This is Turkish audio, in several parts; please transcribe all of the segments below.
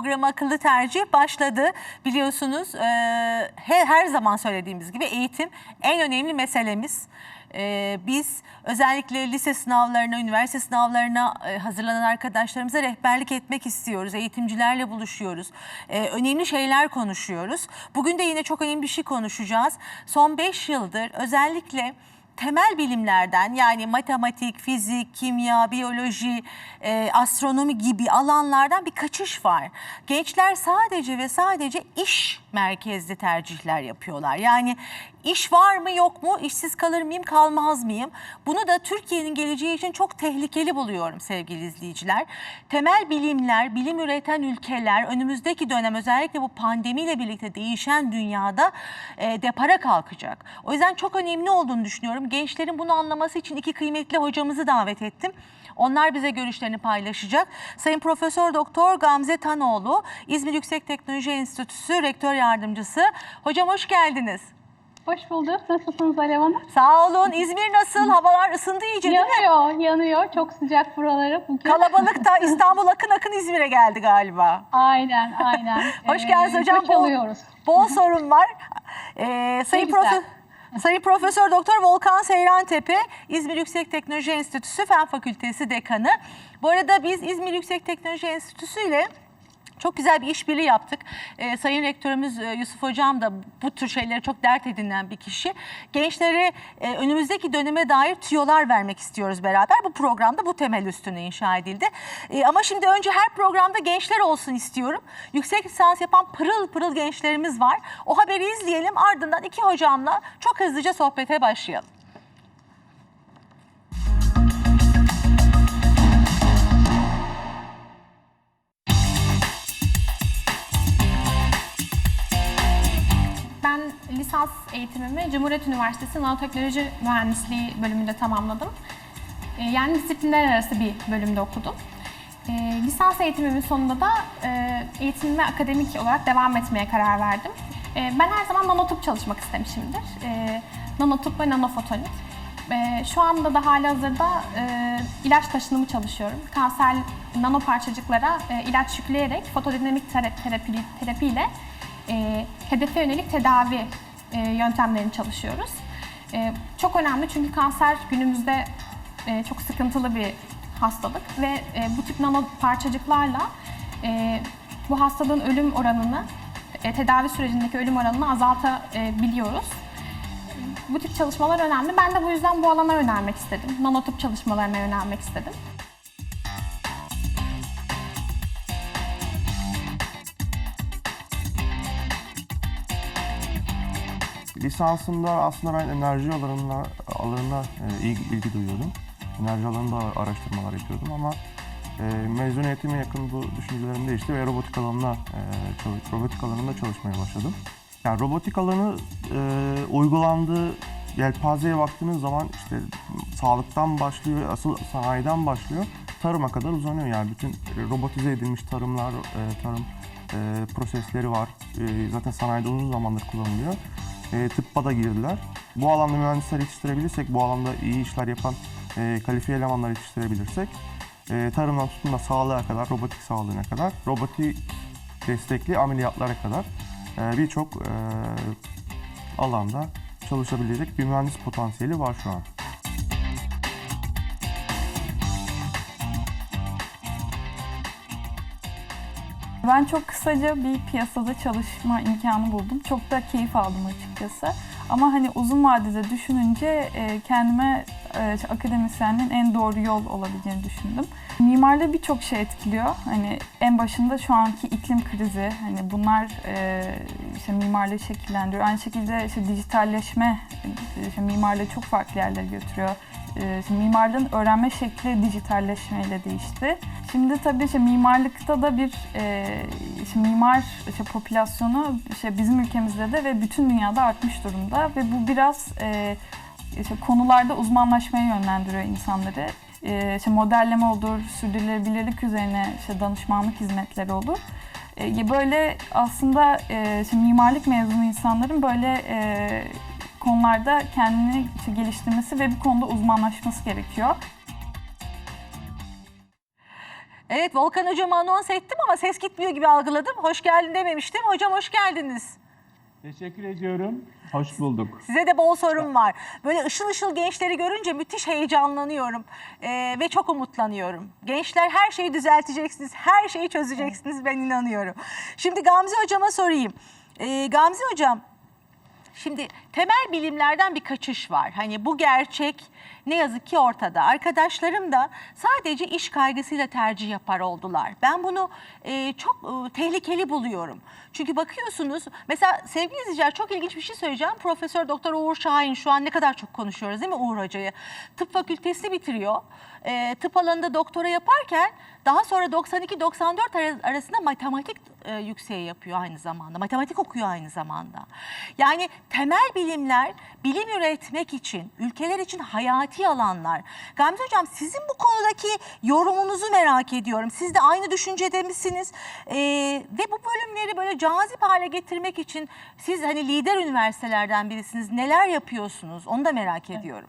Programı akıllı tercih başladı. Biliyorsunuz e, her, her zaman söylediğimiz gibi eğitim en önemli meselemiz. E, biz özellikle lise sınavlarına, üniversite sınavlarına e, hazırlanan arkadaşlarımıza rehberlik etmek istiyoruz. Eğitimcilerle buluşuyoruz. E, önemli şeyler konuşuyoruz. Bugün de yine çok önemli bir şey konuşacağız. Son 5 yıldır özellikle temel bilimlerden yani matematik, fizik, kimya, biyoloji, e, astronomi gibi alanlardan bir kaçış var. Gençler sadece ve sadece iş merkezli tercihler yapıyorlar. Yani iş var mı yok mu, işsiz kalır mıyım, kalmaz mıyım? Bunu da Türkiye'nin geleceği için çok tehlikeli buluyorum sevgili izleyiciler. Temel bilimler, bilim üreten ülkeler önümüzdeki dönem özellikle bu pandemiyle birlikte değişen dünyada e, depara kalkacak. O yüzden çok önemli olduğunu düşünüyorum. Gençlerin bunu anlaması için iki kıymetli hocamızı davet ettim. Onlar bize görüşlerini paylaşacak. Sayın Profesör Doktor Gamze Tanoğlu, İzmir Yüksek Teknoloji Enstitüsü Rektör Yardımcısı. Hocam hoş geldiniz. Hoş bulduk. Nasılsınız Alev Hanım? Sağ olun. İzmir nasıl? Havalar ısındı iyice değil mi? Yanıyor, yanıyor. Çok sıcak buraları bugün. Kalabalıkta İstanbul akın akın İzmir'e geldi galiba. Aynen, aynen. Hoş Ee, geldiniz hocam. göç Bol, alıyoruz. bol sorun var. Ee, Sayın, güzel. Profe- Sayın Profesör Doktor Volkan Seyran Tepe, İzmir Yüksek Teknoloji Enstitüsü Fen Fakültesi Dekanı. Bu arada biz İzmir Yüksek Teknoloji Enstitüsü ile çok güzel bir işbirliği yaptık. Ee, Sayın Rektörümüz e, Yusuf Hocam da bu tür şeyleri çok dert edinen bir kişi. Gençlere e, önümüzdeki döneme dair tüyolar vermek istiyoruz beraber. Bu programda bu temel üstüne inşa edildi. E, ama şimdi önce her programda gençler olsun istiyorum. Yüksek lisans yapan pırıl pırıl gençlerimiz var. O haberi izleyelim ardından iki hocamla çok hızlıca sohbete başlayalım. Ben lisans eğitimimi Cumhuriyet Üniversitesi Nanoteknoloji Mühendisliği bölümünde tamamladım. Ee, Yani disiplinler arası bir bölümde okudum. Ee, Lisans eğitimimin sonunda da e, eğitimime akademik olarak devam etmeye karar verdim. Ee, Ben her zaman nanotüp çalışmak istemişimdir. Ee, Nanotüp ve nanofotonik. Ee, Şu anda da halihazırda e, ilaç taşınımı çalışıyorum. Kanser nanoparçacıklara e, ilaç yükleyerek fotodinamik terapi, terapiyle e, hedefe yönelik tedavi e, yöntemlerini çalışıyoruz. E, çok önemli çünkü kanser günümüzde e, çok sıkıntılı bir hastalık ve e, bu tip nano parçacıklarla e, bu hastalığın ölüm oranını, e, tedavi sürecindeki ölüm oranını azaltabiliyoruz. Bu tip çalışmalar önemli. Ben de bu yüzden bu alana yönelmek istedim. Nanotip çalışmalarına yönelmek istedim. Lisansımda aslında ben enerji alanına, alanına e, ilgi, ilgi duyuyordum. Enerji alanında araştırmalar yapıyordum ama e, mezuniyetime yakın bu düşüncelerim değişti ve robotik alanına e, robotik alanında çalışmaya başladım. Yani robotik alanı e, uygulandığı yelpazeye baktığınız zaman işte sağlıktan başlıyor, asıl sanayiden başlıyor, tarıma kadar uzanıyor. Yani bütün robotize edilmiş tarımlar, e, tarım e, prosesleri var. E, zaten sanayide uzun zamandır kullanılıyor. E, tıbba da girdiler. Bu alanda mühendisler yetiştirebilirsek, bu alanda iyi işler yapan e, kalifiye elemanlar yetiştirebilirsek, e, tarımdan tutun da sağlığa kadar, robotik sağlığına kadar, robotik destekli ameliyatlara kadar e, birçok e, alanda çalışabilecek bir mühendis potansiyeli var şu an. Ben çok kısaca bir piyasada çalışma imkanı buldum. Çok da keyif aldım açıkçası. Ama hani uzun vadede düşününce e, kendime e, akademisyenliğin en doğru yol olabileceğini düşündüm. Mimarlığı birçok şey etkiliyor. Hani en başında şu anki iklim krizi, hani bunlar e, işte mimarlığı şekillendiriyor. Aynı şekilde işte dijitalleşme işte mimarlığı çok farklı yerlere götürüyor. E, işte mimarlığın öğrenme şekli dijitalleşmeyle değişti. Şimdi tabii işte mimarlıkta da bir işte mimar işte popülasyonu işte bizim ülkemizde de ve bütün dünyada artmış durumda ve bu biraz işte konularda uzmanlaşmaya yönlendiriyor insanları. E, işte modelleme olur, sürdürülebilirlik üzerine işte danışmanlık hizmetleri olur. E, böyle aslında e, işte mimarlık mezunu insanların böyle e, konularda kendini geliştirmesi ve bu konuda uzmanlaşması gerekiyor. Evet Volkan hocamı anons ettim ama ses gitmiyor gibi algıladım. Hoş geldin dememiştim. Hocam hoş geldiniz. Teşekkür ediyorum. Hoş bulduk. Size de bol sorum var. Böyle ışıl ışıl gençleri görünce müthiş heyecanlanıyorum Ee, ve çok umutlanıyorum. Gençler her şeyi düzelteceksiniz, her şeyi çözeceksiniz ben inanıyorum. Şimdi Gamze hocama sorayım. Ee, Gamze hocam, Şimdi temel bilimlerden bir kaçış var. Hani bu gerçek ne yazık ki ortada. Arkadaşlarım da sadece iş kaygısıyla tercih yapar oldular. Ben bunu e, çok e, tehlikeli buluyorum. Çünkü bakıyorsunuz mesela sevgili izleyiciler çok ilginç bir şey söyleyeceğim. Profesör Doktor Uğur Şahin şu an ne kadar çok konuşuyoruz değil mi Uğur Hoca'yı? Tıp fakültesini bitiriyor. E, tıp alanında doktora yaparken daha sonra 92-94 ara- arasında matematik e, yükseği yapıyor aynı zamanda. Matematik okuyor aynı zamanda. Yani temel bilimler bilim üretmek için, ülkeler için hayati alanlar. Gamze Hocam sizin bu konudaki yorumunuzu merak ediyorum. Siz de aynı düşüncede misiniz? E, ve bu bölümleri böyle cazip hale getirmek için siz hani lider üniversitelerden birisiniz. Neler yapıyorsunuz? Onu da merak ediyorum.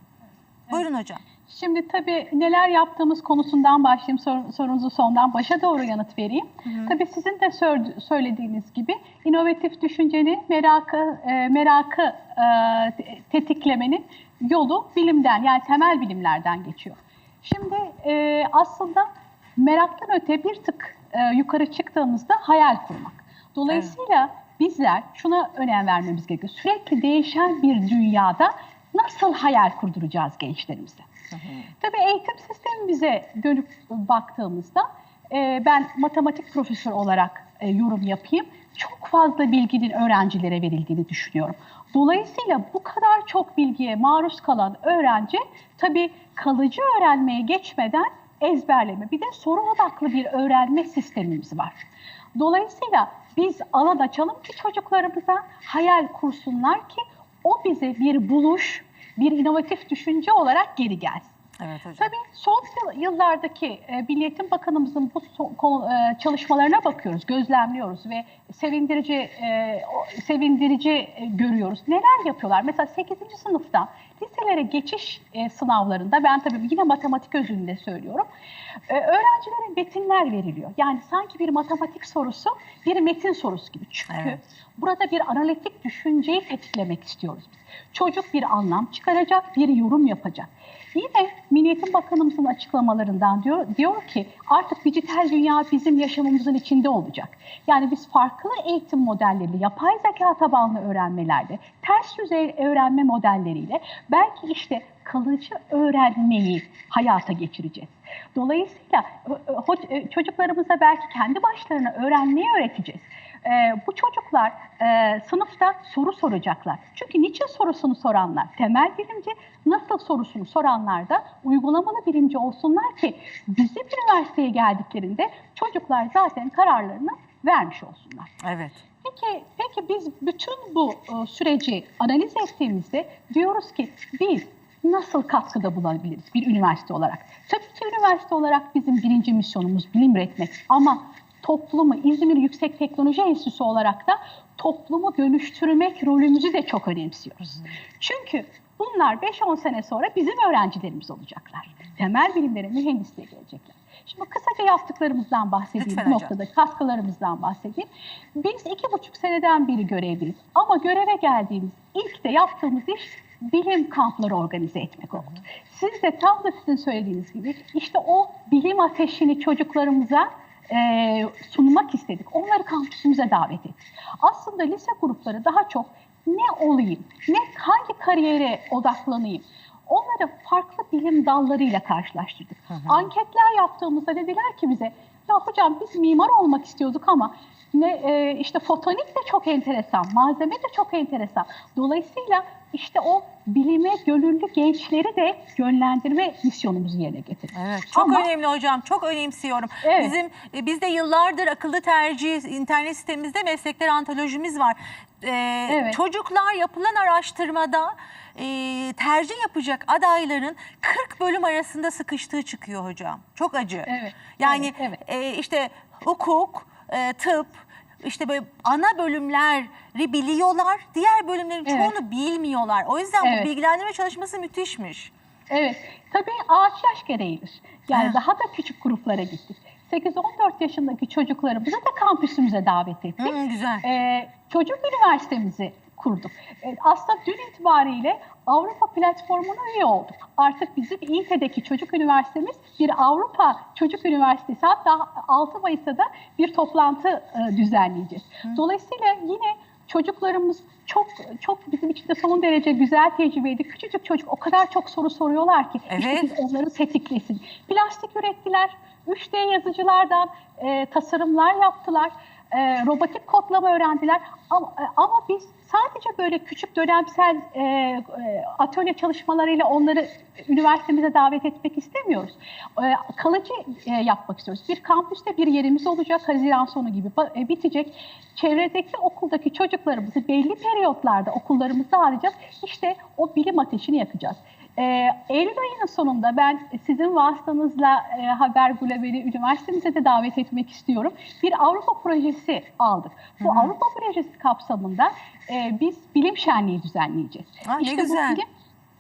Buyurun hocam. Şimdi tabii neler yaptığımız konusundan başlayayım, sor- sorunuzu sondan başa doğru yanıt vereyim. Tabii sizin de söylediğiniz gibi inovatif düşüncenin merakı, e, merakı e, te- tetiklemenin yolu bilimden yani temel bilimlerden geçiyor. Şimdi e, aslında meraktan öte bir tık e, yukarı çıktığımızda hayal kurmak. Dolayısıyla bizler şuna önem vermemiz gerekiyor. Sürekli değişen bir dünyada nasıl hayal kurduracağız gençlerimize? Tabii eğitim sistemimize dönüp baktığımızda e, ben matematik profesörü olarak e, yorum yapayım. Çok fazla bilginin öğrencilere verildiğini düşünüyorum. Dolayısıyla bu kadar çok bilgiye maruz kalan öğrenci tabii kalıcı öğrenmeye geçmeden ezberleme. Bir de soru odaklı bir öğrenme sistemimiz var. Dolayısıyla biz alan açalım ki çocuklarımıza hayal kursunlar ki o bize bir buluş, bir inovatif düşünce olarak geri gelsin. Evet hocam. Tabii son yıl- yıllardaki e, Milli Eğitim Bakanımızın bu so- e, çalışmalarına bakıyoruz, gözlemliyoruz ve sevindirici e, sevindirici e, görüyoruz. Neler yapıyorlar? Mesela 8. sınıfta liselere geçiş e, sınavlarında ben tabii yine matematik özünde söylüyorum. E, öğrencilere metinler veriliyor. Yani sanki bir matematik sorusu bir metin sorusu gibi. Çünkü Evet. burada bir analitik düşünceyi tetiklemek istiyoruz biz. Çocuk bir anlam çıkaracak, bir yorum yapacak. Yine Milli Bakanımızın açıklamalarından diyor, diyor ki artık dijital dünya bizim yaşamımızın içinde olacak. Yani biz farklı eğitim modelleriyle, yapay zeka tabanlı öğrenmelerle, ters yüzey öğrenme modelleriyle belki işte kalıcı öğrenmeyi hayata geçireceğiz. Dolayısıyla e, çocuklarımıza belki kendi başlarına öğrenmeyi öğreteceğiz. Ee, bu çocuklar e, sınıfta soru soracaklar. Çünkü niçin sorusunu soranlar? Temel bilimci nasıl sorusunu soranlar da uygulamalı bilimci olsunlar ki bizim üniversiteye geldiklerinde çocuklar zaten kararlarını vermiş olsunlar. Evet. Peki, peki biz bütün bu e, süreci analiz ettiğimizde diyoruz ki biz nasıl katkıda bulunabiliriz bir üniversite olarak? Tabii ki üniversite olarak bizim birinci misyonumuz bilim üretmek ama toplumu İzmir Yüksek Teknoloji Enstitüsü olarak da toplumu dönüştürmek rolümüzü de çok önemsiyoruz. Çünkü bunlar 5-10 sene sonra bizim öğrencilerimiz olacaklar. Temel bilimlere, mühendisliğe gelecekler. Şimdi kısaca yaptıklarımızdan bahsedeyim Lütfen bu hocam. noktada katkılarımızdan bahsedeyim. Biz iki buçuk seneden beri görevliyiz. Ama göreve geldiğimiz ilk de yaptığımız iş bilim kampları organize etmek oldu. Siz de tam da sizin söylediğiniz gibi işte o bilim ateşini çocuklarımıza e, sunmak istedik. Onları kampüsümüze davet ettik. Aslında lise grupları daha çok ne olayım, ne hangi kariyere odaklanayım, onları farklı bilim dallarıyla karşılaştırdık. Anketler yaptığımızda dediler ki bize, ya hocam biz mimar olmak istiyorduk ama ne e, işte fotonik de çok enteresan, malzeme de çok enteresan. Dolayısıyla işte o bilime gönüllü gençleri de yönlendirme misyonumuzu yerine getirdik. Evet, çok Ama- önemli hocam. Çok önemsiyorum. Evet. Bizim e, bizde yıllardır akıllı tercih internet sitemizde meslekler antolojimiz var. Ee, Evet. Çocuklar yapılan araştırmada e, tercih yapacak adayların 40 bölüm arasında sıkıştığı çıkıyor hocam. Çok acı. Evet, Yani evet, e, işte hukuk, e, tıp, işte böyle ana bölümleri biliyorlar. Diğer bölümlerin Evet. çoğunu bilmiyorlar. O yüzden Evet. bu bilgilendirme çalışması müthişmiş. Evet, tabii ağaç yaş gereğidir. Yani Ha. daha da küçük gruplara gittik. 8-14 yaşındaki çocuklarımızı da kampüsümüze davet ettik. Hı, güzel. Ee, çocuk üniversitemizi kurduk. Ee, aslında dün itibariyle Avrupa platformuna üye olduk. Artık bizim İİTE'deki çocuk üniversitemiz bir Avrupa Çocuk Üniversitesi. Hatta 6 Mayıs'ta da bir toplantı e, düzenleyeceğiz. Dolayısıyla yine çocuklarımız çok çok bizim için de son derece güzel tecrübeydi. Küçücük çocuk o kadar çok soru soruyorlar ki işte Evet. biz onları tetiklesin. Plastik ürettiler. 3D yazıcılardan e, tasarımlar yaptılar. E, robotik kodlama öğrendiler. Ama, e, ama biz sadece böyle küçük dönemsel e, e, atölye çalışmalarıyla onları üniversitemize davet etmek istemiyoruz. E, kalıcı e, yapmak istiyoruz. Bir kampüste bir yerimiz olacak Haziran sonu gibi e, bitecek. Çevredeki okuldaki çocuklarımızı belli periyotlarda okullarımızda arayacağız. İşte o bilim ateşini yakacağız. Ee, Eylül ayının sonunda ben sizin vasıtanızla e, Haber Globali Üniversitemize de davet etmek istiyorum. Bir Avrupa projesi aldık. Bu Avrupa projesi kapsamında e, biz bilim şenliği düzenleyeceğiz. Aa, ne bu güzel. bilim-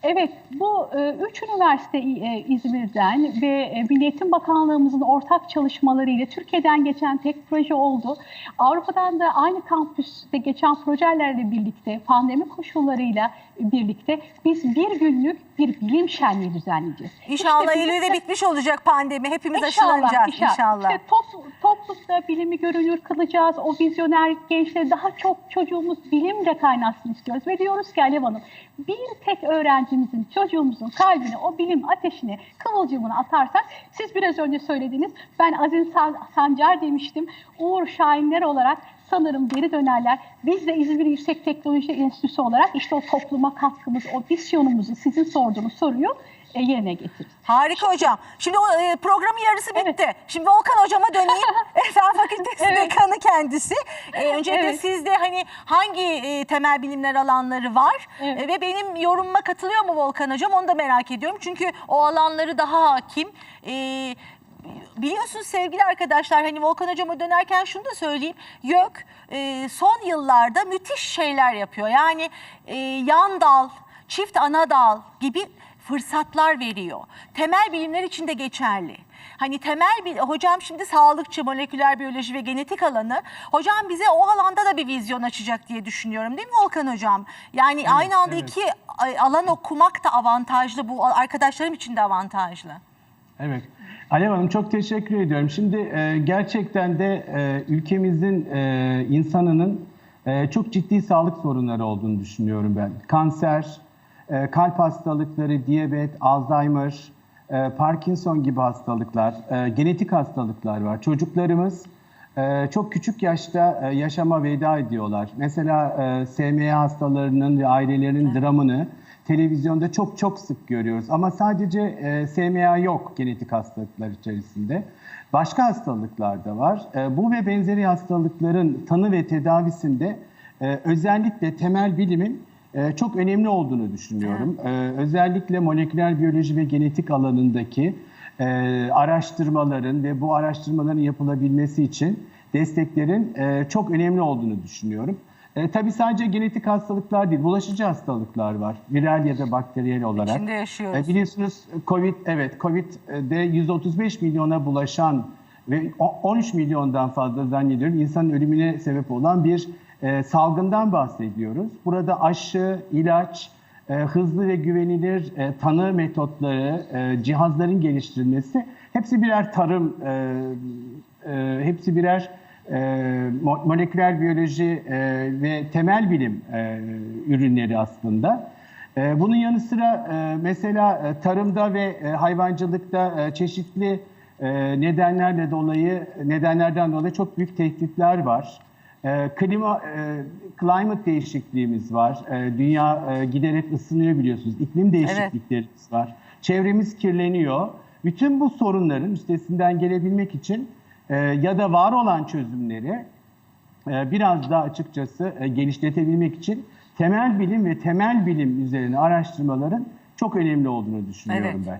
Evet, bu e, üç üniversite e, İzmir'den ve e, Milli Eğitim Bakanlığımızın ortak çalışmalarıyla Türkiye'den geçen tek proje oldu. Avrupa'dan da aynı kampüste geçen projelerle birlikte, pandemi koşullarıyla birlikte biz bir günlük bir bilim şenliği düzenleyeceğiz. İnşallah İşte Eylül'de de- bitmiş olacak pandemi. Hepimiz İnşallah, aşılanacağız inşallah. inşallah. İşte top- toplumda bilimi görünür kılacağız. O vizyoner gençleri daha çok çocuğumuz bilimle kaynatsın istiyoruz. Ve diyoruz ki Alev Hanım bir tek öğrencimizin, çocuğumuzun kalbine o bilim ateşini, kıvılcımını atarsak siz biraz önce söylediniz. Ben Aziz San- Sancar demiştim. Uğur Şahinler olarak sanırım geri dönerler. Biz de İzmir Yüksek Teknoloji Enstitüsü olarak işte o topluma katkımız, o vizyonumuzu sizin sorduğunuz soruyu e, yerine getiririz. Harika hocam. Şimdi o e, programın yarısı bitti. Şimdi Volkan hocama döneyim. Fen Fakültesi Evet. dekanı kendisi. E, öncelikle Evet. sizde hani hangi e, temel bilimler alanları var? Evet. E, ve benim yorumuma katılıyor mu Volkan hocam? Onu da merak ediyorum. Çünkü o alanları daha hakim. E, Biliyorsunuz sevgili arkadaşlar hani Volkan hocama dönerken şunu da söyleyeyim. YÖK e, son yıllarda müthiş şeyler yapıyor. Yani e, yan dal, çift ana dal gibi fırsatlar veriyor. Temel bilimler için de geçerli. Hani temel bir hocam şimdi sağlıkçı, moleküler biyoloji ve genetik alanı. Hocam bize o alanda da bir vizyon açacak diye düşünüyorum değil mi Volkan hocam? Yani aynı anda evet. iki e, alan okumak da avantajlı. Bu arkadaşlarım için de avantajlı. Evet. Alev Hanım çok teşekkür ediyorum. Şimdi e, gerçekten de e, ülkemizin e, insanının e, çok ciddi sağlık sorunları olduğunu düşünüyorum ben. Kanser, e, kalp hastalıkları, diyabet, Alzheimer, e, Parkinson gibi hastalıklar, e, genetik hastalıklar var. Çocuklarımız çok küçük yaşta e, yaşama veda ediyorlar. Mesela e, SMA hastalarının ve ailelerinin dramını televizyonda çok çok sık görüyoruz. Ama sadece e, SMA yok genetik hastalıklar içerisinde. Başka hastalıklar da var. E, bu ve benzeri hastalıkların tanı ve tedavisinde e, özellikle temel bilimin e, çok önemli olduğunu düşünüyorum. E, özellikle moleküler biyoloji ve genetik alanındaki e, araştırmaların ve bu araştırmaların yapılabilmesi için desteklerin e, çok önemli olduğunu düşünüyorum. E, tabii sadece genetik hastalıklar değil, bulaşıcı hastalıklar var. Viral ya da bakteriyel olarak. İçinde yaşıyoruz. E, biliyorsunuz Covid, evet Covid'de 135 milyona bulaşan ve o- 13 milyondan fazla zannediyorum insanın ölümüne sebep olan bir e, salgından bahsediyoruz. Burada aşı, ilaç, e, hızlı ve güvenilir e, tanı metotları, e, cihazların geliştirilmesi hepsi birer tarım, hepsi birer mo- moleküler biyoloji ve temel bilim ürünleri aslında. Bunun yanı sıra mesela tarımda ve hayvancılıkta çeşitli nedenlerle dolayı nedenlerden dolayı çok büyük tehditler var. E, klima e, climate değişikliğimiz var. E, dünya e, giderek ısınıyor biliyorsunuz. İklim değişikliklerimiz var. Çevremiz kirleniyor. Bütün bu sorunların üstesinden gelebilmek için e, ya da var olan çözümleri e, biraz daha açıkçası e, genişletebilmek için temel bilim ve temel bilim üzerine araştırmaların çok önemli olduğunu düşünüyorum Evet. ben.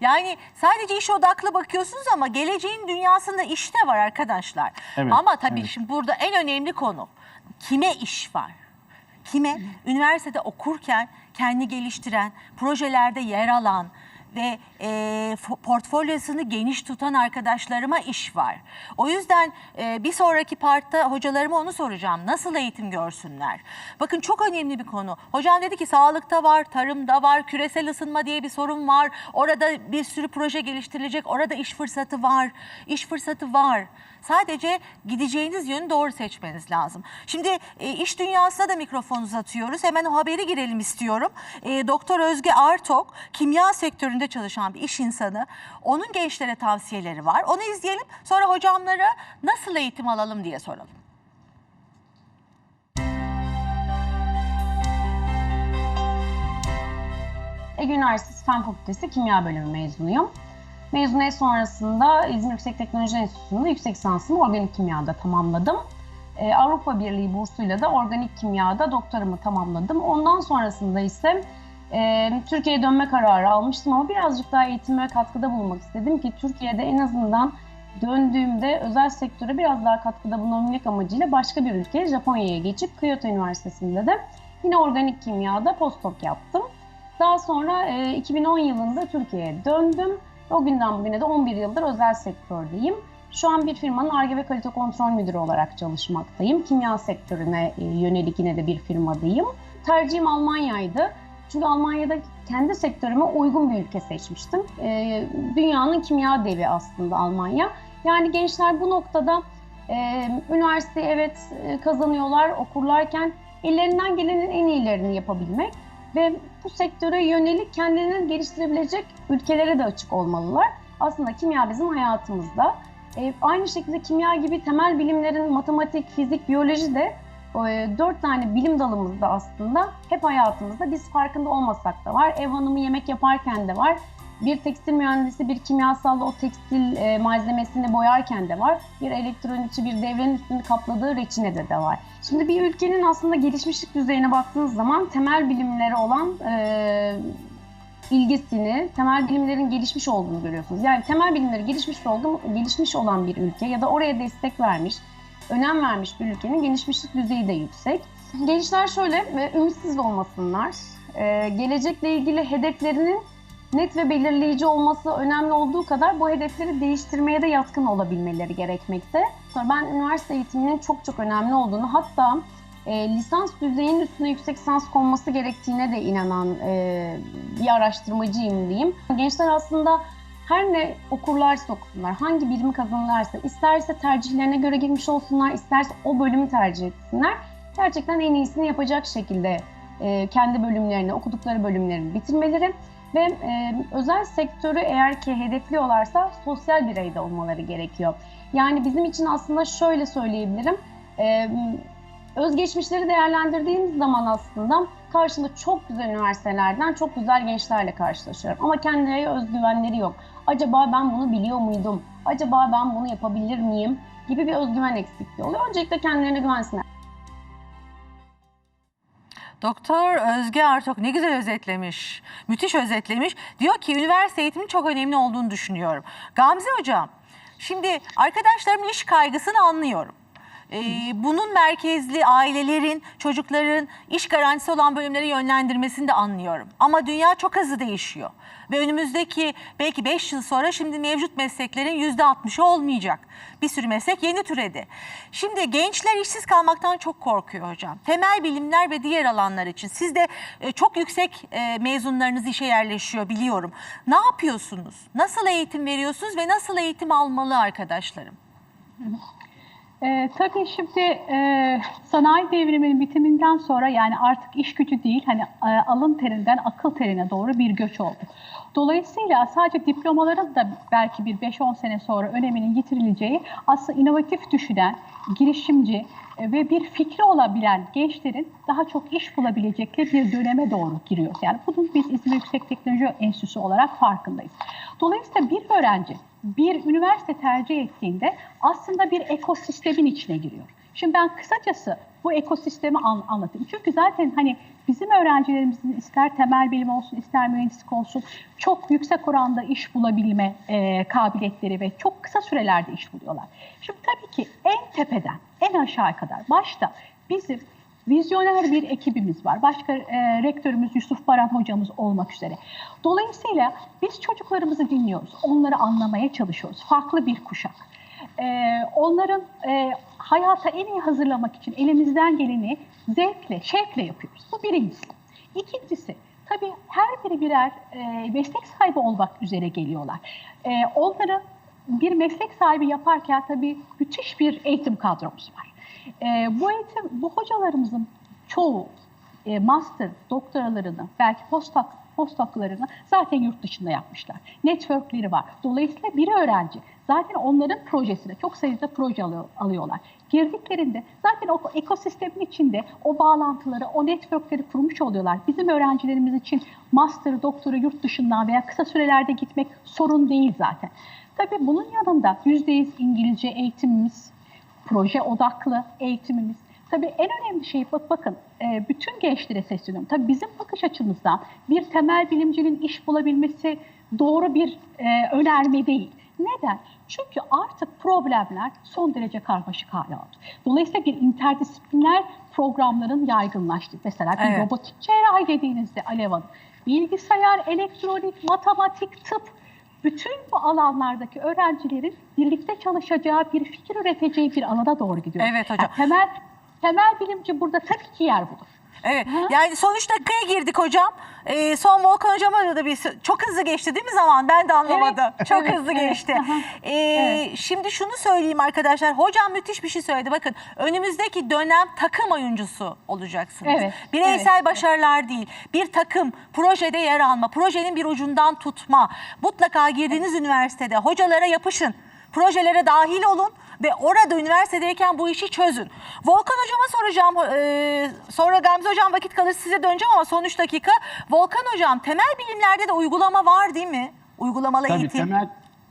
Yani sadece iş odaklı bakıyorsunuz ama geleceğin dünyasında iş de var arkadaşlar. Evet, ama tabii evet. şimdi burada en önemli konu kime iş var? Kime? Üniversitede okurken kendi geliştiren, projelerde yer alan, ve e, fo- portfolyosunu geniş tutan arkadaşlarıma iş var. O yüzden e, bir sonraki partta hocalarıma onu soracağım. Nasıl eğitim görsünler? Bakın çok önemli bir konu. Hocam dedi ki sağlıkta var, tarımda var, küresel ısınma diye bir sorun var. Orada bir sürü proje geliştirilecek. Orada iş fırsatı var. İş fırsatı var. Sadece gideceğiniz yönü doğru seçmeniz lazım. Şimdi e, iş dünyasına da mikrofon uzatıyoruz. Hemen o haberi girelim istiyorum. E, Doktor Özge Artok, kimya sektöründe çalışan bir iş insanı. Onun gençlere tavsiyeleri var. Onu izleyelim. Sonra hocamlara nasıl eğitim alalım diye soralım. Ege Üniversitesi Fen Fakültesi Kimya Bölümü mezunuyum. Mezuniyet sonrasında İzmir Yüksek Teknoloji Enstitüsü'nde yüksek lisansımı organik kimyada tamamladım. Ee, Avrupa Birliği bursuyla da organik kimyada doktoramı tamamladım. Ondan sonrasında ise e, Türkiye'ye dönme kararı almıştım ama birazcık daha eğitime katkıda bulunmak istedim ki Türkiye'de en azından döndüğümde özel sektöre biraz daha katkıda bulunabilmek amacıyla başka bir ülkeye Japonya'ya geçip Kyoto Üniversitesi'nde de yine organik kimyada postdoc yaptım. Daha sonra e, 2010 yılında Türkiye'ye döndüm. O günden bugüne de 11 yıldır özel sektördeyim. Şu an bir firmanın Ar-Ge ve kalite kontrol müdürü olarak çalışmaktayım. Kimya sektörüne e, yönelik yine de bir firmadayım. Tercihim Almanya'ydı. Çünkü Almanya'da kendi sektörüme uygun bir ülke seçmiştim. E, dünyanın kimya devi aslında Almanya. Yani gençler bu noktada e, üniversiteyi evet e, kazanıyorlar, okurlarken ellerinden gelenin en iyilerini yapabilmek ve bu sektöre yönelik kendilerini geliştirebilecek ülkelere de açık olmalılar. Aslında kimya bizim hayatımızda. E, aynı şekilde kimya gibi temel bilimlerin matematik, fizik, biyoloji de dört tane bilim dalımızda aslında hep hayatımızda biz farkında olmasak da var. Ev hanımı yemek yaparken de var. Bir tekstil mühendisi bir kimyasalda o tekstil e, malzemesini boyarken de var. Bir elektronikçi bir devrenin üstünü kapladığı reçinede de var. Şimdi bir ülkenin aslında gelişmişlik düzeyine baktığınız zaman temel bilimlere olan e, ilgisini, temel bilimlerin gelişmiş olduğunu görüyorsunuz. Yani temel bilimleri gelişmiş olduğu, gelişmiş olan bir ülke ya da oraya destek vermiş, önem vermiş bir ülkenin gelişmişlik düzeyi de yüksek. Gençler şöyle, e, ümitsiz olmasınlar. E, gelecekle ilgili hedeflerinin net ve belirleyici olması önemli olduğu kadar bu hedefleri değiştirmeye de yatkın olabilmeleri gerekmekte. Ben üniversite eğitiminin çok çok önemli olduğunu hatta e, lisans düzeyinin üstüne yüksek lisans konması gerektiğine de inanan e, bir araştırmacıyım diyeyim. Gençler aslında her ne okurlarsa okusunlar, hangi bilimi kazanırlarsa, isterse tercihlerine göre girmiş olsunlar, isterse o bölümü tercih etsinler. Gerçekten en iyisini yapacak şekilde e, kendi bölümlerini, okudukları bölümlerini bitirmeleri ve e, özel sektörü eğer ki hedefliyorlarsa sosyal bireyde olmaları gerekiyor. Yani bizim için aslında şöyle söyleyebilirim, e, özgeçmişleri değerlendirdiğimiz zaman aslında karşında çok güzel üniversitelerden çok güzel gençlerle karşılaşıyorum. Ama kendilerine özgüvenleri yok. Acaba ben bunu biliyor muydum? Acaba ben bunu yapabilir miyim? Gibi bir özgüven eksikliği oluyor. Öncelikle kendilerine güvensinler. Doktor Özge Artok ne güzel özetlemiş. Müthiş özetlemiş. Diyor ki üniversite eğitiminin çok önemli olduğunu düşünüyorum. Gamze Hocam, şimdi arkadaşlarımın iş kaygısını anlıyorum. Ee, bunun merkezli ailelerin, çocukların iş garantisi olan bölümlere yönlendirmesini de anlıyorum. Ama dünya çok hızlı değişiyor. Ve önümüzdeki belki 5 yıl sonra şimdi mevcut mesleklerin %60'ı olmayacak. Bir sürü meslek yeni türedi. Şimdi gençler işsiz kalmaktan çok korkuyor hocam. Temel bilimler ve diğer alanlar için. Siz de e, çok yüksek e, mezunlarınız işe yerleşiyor biliyorum. Ne yapıyorsunuz? Nasıl eğitim veriyorsunuz ve nasıl eğitim almalı arkadaşlarım? Ee, tabii şimdi e, sanayi devriminin bitiminden sonra yani artık iş gücü değil hani e, alın terinden akıl terine doğru bir göç oldu. Dolayısıyla sadece diplomaların da belki bir 5-10 sene sonra öneminin yitirileceği aslında inovatif düşünen, girişimci e, ve bir fikri olabilen gençlerin daha çok iş bulabilecekleri bir döneme doğru giriyoruz. Yani bunun biz İzmir Yüksek Teknoloji Enstitüsü olarak farkındayız. Dolayısıyla bir öğrenci bir üniversite tercih ettiğinde aslında bir ekosistemin içine giriyor. Şimdi ben kısacası bu ekosistemi an, anlatayım. Çünkü zaten hani bizim öğrencilerimizin ister temel bilim olsun ister mühendislik olsun çok yüksek oranda iş bulabilme e, kabiliyetleri ve çok kısa sürelerde iş buluyorlar. Şimdi tabii ki en tepeden en aşağı kadar başta bizim Vizyoner bir ekibimiz var. Başka e, rektörümüz Yusuf Baran hocamız olmak üzere. Dolayısıyla biz çocuklarımızı dinliyoruz. Onları anlamaya çalışıyoruz. Farklı bir kuşak. E, onların e, hayata en iyi hazırlamak için elimizden geleni zevkle, şevkle yapıyoruz. Bu birincisi. İkincisi, tabii her biri birer e, meslek sahibi olmak üzere geliyorlar. E, onları bir meslek sahibi yaparken tabii müthiş bir eğitim kadromuz var. E, bu eğitim, bu hocalarımızın çoğu e, master doktoralarını, belki postdoc, postdoclarını zaten yurt dışında yapmışlar. Networkleri var. Dolayısıyla bir öğrenci zaten onların projesine çok sayıda proje alıyor- alıyorlar. Girdiklerinde zaten o ekosistemin içinde o bağlantıları, o networkleri kurmuş oluyorlar. Bizim öğrencilerimiz için master, doktora yurt dışından veya kısa sürelerde gitmek sorun değil zaten. Tabii bunun yanında %100 İngilizce eğitimimiz, proje odaklı eğitimimiz. Tabii en önemli şey bak bakın e, bütün gençlere sesleniyorum. Tabii bizim bakış açımızdan bir temel bilimcinin iş bulabilmesi doğru bir e, önerme değil. Neden? Çünkü artık problemler son derece karmaşık hale aldı. Dolayısıyla bir interdisipliner programların yaygınlaştı. Mesela bir Evet. robotik cerrahi dediğinizde Alev Hanım, bilgisayar, elektronik, matematik, tıp bütün bu alanlardaki öğrencilerin birlikte çalışacağı, bir fikir üreteceği bir alana doğru gidiyor. Evet hocam. Yani temel temel bilimci burada tabii ki yer bulur. Evet. Yani son üç dakikaya girdik hocam. Ee, son Volkan hocama da bir çok hızlı geçti değil mi zaman? Ben de anlamadım. Çok Evet, hızlı evet. geçti. Aha. Ee, Şimdi şunu söyleyeyim arkadaşlar. Hocam müthiş bir şey söyledi. Bakın önümüzdeki dönem takım oyuncusu olacaksınız. Evet, Bireysel evet, başarılar değil. Bir takım projede yer alma, projenin bir ucundan tutma. Mutlaka girdiğiniz üniversitede hocalara yapışın. Projelere dahil olun ve orada üniversitedeyken bu işi çözün. Volkan hocama soracağım. eee, sonra Gamze hocam vakit kalır size döneceğim ama son 3 dakika. Volkan hocam temel bilimlerde de uygulama var değil mi? Uygulamalı Tabii eğitim. temel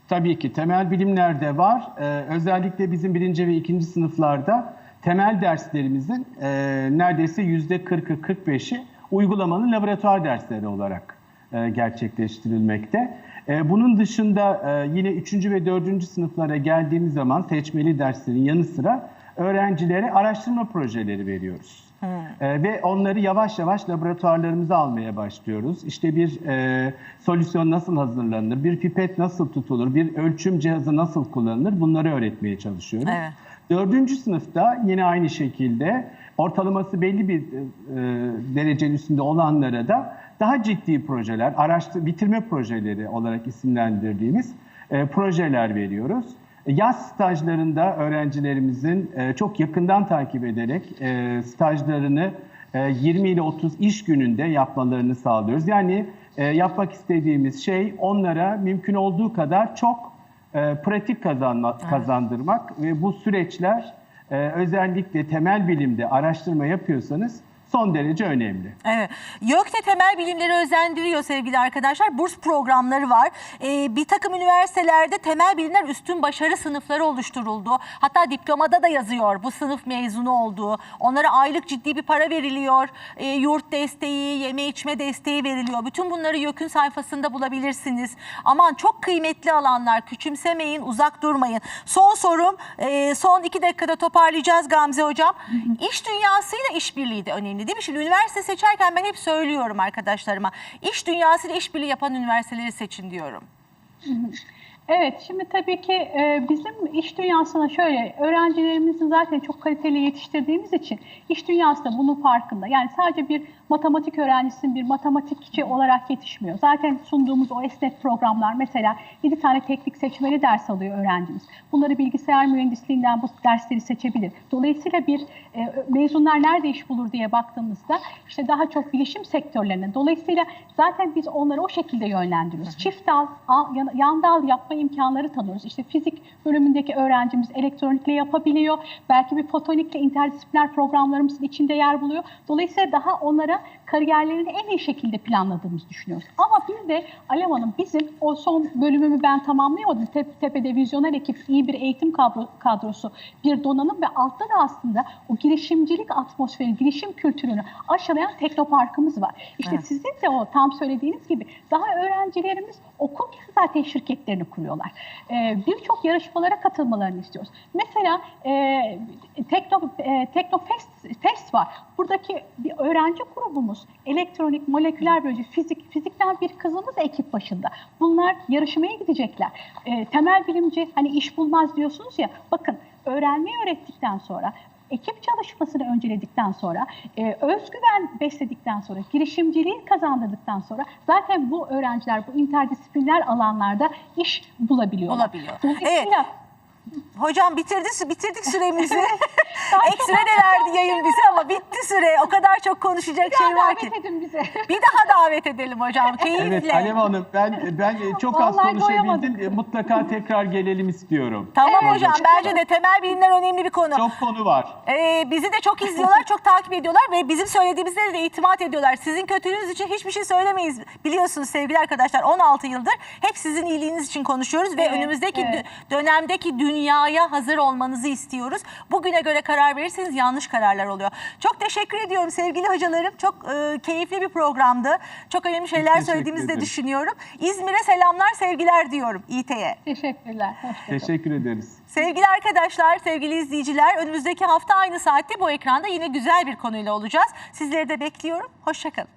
tabii ki temel bilimlerde var. Ee, özellikle bizim birinci ve ikinci sınıflarda temel derslerimizin e, neredeyse yüzde 40'ı 45'i uygulamalı laboratuvar dersleri olarak e, gerçekleştirilmekte. E, bunun dışında e, yine üçüncü ve dördüncü sınıflara geldiğimiz zaman seçmeli derslerin yanı sıra öğrencilere araştırma projeleri veriyoruz. Ee, ve onları yavaş yavaş laboratuvarlarımıza almaya başlıyoruz. İşte bir e, solüsyon nasıl hazırlanır, bir pipet nasıl tutulur, bir ölçüm cihazı nasıl kullanılır bunları öğretmeye çalışıyoruz. Evet. Dördüncü sınıfta yine aynı şekilde ortalaması belli bir e, derecenin üstünde olanlara da daha ciddi projeler, araştır, bitirme projeleri olarak isimlendirdiğimiz e, projeler veriyoruz. Yaz stajlarında öğrencilerimizin e, çok yakından takip ederek e, stajlarını e, 20 ile 30 iş gününde yapmalarını sağlıyoruz. Yani e, yapmak istediğimiz şey onlara mümkün olduğu kadar çok e, pratik kazanma, kazandırmak ve bu süreçler e, özellikle temel bilimde araştırma yapıyorsanız son derece önemli. Evet. YÖK'te temel bilimleri özendiriyor sevgili arkadaşlar. Burs programları var. Ee, bir takım üniversitelerde temel bilimler üstün başarı sınıfları oluşturuldu. Hatta diplomada da yazıyor bu sınıf mezunu olduğu. Onlara aylık ciddi bir para veriliyor. Ee, yurt desteği, yeme içme desteği veriliyor. Bütün bunları YÖK'ün sayfasında bulabilirsiniz. Aman çok kıymetli alanlar. Küçümsemeyin, uzak durmayın. Son sorum, e, son iki dakikada toparlayacağız Gamze Hocam. İş dünyasıyla işbirliği de önemli değil mi? Şimdi üniversite seçerken ben hep söylüyorum arkadaşlarıma. İş dünyasıyla işbirliği yapan üniversiteleri seçin diyorum. Evet, şimdi tabii ki e, bizim iş dünyasına şöyle, öğrencilerimizi zaten çok kaliteli yetiştirdiğimiz için iş dünyası da bunun farkında. Yani sadece bir matematik öğrencisinin bir matematikçi olarak yetişmiyor. Zaten sunduğumuz o esnek programlar mesela 7 tane teknik seçmeli ders alıyor öğrencimiz. Bunları bilgisayar mühendisliğinden bu dersleri seçebilir. Dolayısıyla bir e, mezunlar nerede iş bulur diye baktığımızda işte daha çok bilişim sektörlerine. Dolayısıyla zaten biz onları o şekilde yönlendiriyoruz. Çift dal, al- yan, yan dal yapma imkanları tanıyoruz. İşte fizik bölümündeki öğrencimiz elektronikle yapabiliyor. Belki bir fotonikle interdisipliner programlarımızın içinde yer buluyor. Dolayısıyla daha onlara kariyerlerini en iyi şekilde planladığımızı düşünüyoruz. Ama bir de Alev Hanım bizim o son bölümümü ben tamamlayamadım. Tep, tepede vizyoner ekip, iyi bir eğitim kadro, kadrosu, bir donanım ve altta da aslında o girişimcilik atmosferi, girişim kültürünü aşılayan teknoparkımız var. İşte Evet. sizin de o tam söylediğiniz gibi daha öğrencilerimiz okurken zaten şirketlerini kuruyor. Oluyorlar. E, Birçok yarışmalara katılmalarını istiyoruz. Mesela e, Tekno, e, Teknofest Fest var. Buradaki bir öğrenci grubumuz elektronik, moleküler biyoloji, fizik, fizikten bir kızımız ekip başında. Bunlar yarışmaya gidecekler. E, temel bilimci hani iş bulmaz diyorsunuz ya. Bakın öğrenmeyi öğrettikten sonra ekip çalışmasını önceledikten sonra, e, özgüven besledikten sonra, girişimciliği kazandırdıktan sonra zaten bu öğrenciler bu interdisipliner alanlarda iş bulabiliyorlar. Bulabiliyor. Dolayısıyla Hocam bitirdi, bitirdik süremizi. Ekstra de verdi yayın bize ama bitti süre. O kadar çok konuşacak şey var ki. davet edin bize. Bir daha davet edelim hocam. Keyifle. Evet Alev Hanım ben ben çok az Vallahi konuşabildim. doyamadım. E, Mutlaka tekrar gelelim istiyorum. Tamam Evet, hocam bence de temel bilimler önemli bir konu. Çok konu var. Ee, bizi de çok izliyorlar, çok takip ediyorlar ve bizim söylediğimizde de itimat ediyorlar. Sizin kötülüğünüz için hiçbir şey söylemeyiz. Biliyorsunuz sevgili arkadaşlar 16 yıldır hep sizin iyiliğiniz için konuşuyoruz ve Evet, önümüzdeki evet. dö- dönemdeki dünyaya hazır olmanızı istiyoruz. Bugüne göre karar verirseniz yanlış kararlar oluyor. Çok teşekkür ediyorum sevgili hocalarım. Çok e, keyifli bir programdı. Çok önemli şeyler Teşekkür söylediğimizi de düşünüyorum. İzmir'e selamlar, sevgiler diyorum İT'ye. Teşekkürler. Teşekkür ederiz. Sevgili arkadaşlar, sevgili izleyiciler, önümüzdeki hafta aynı saatte bu ekranda yine güzel bir konuyla olacağız. Sizleri de bekliyorum. Hoşçakalın.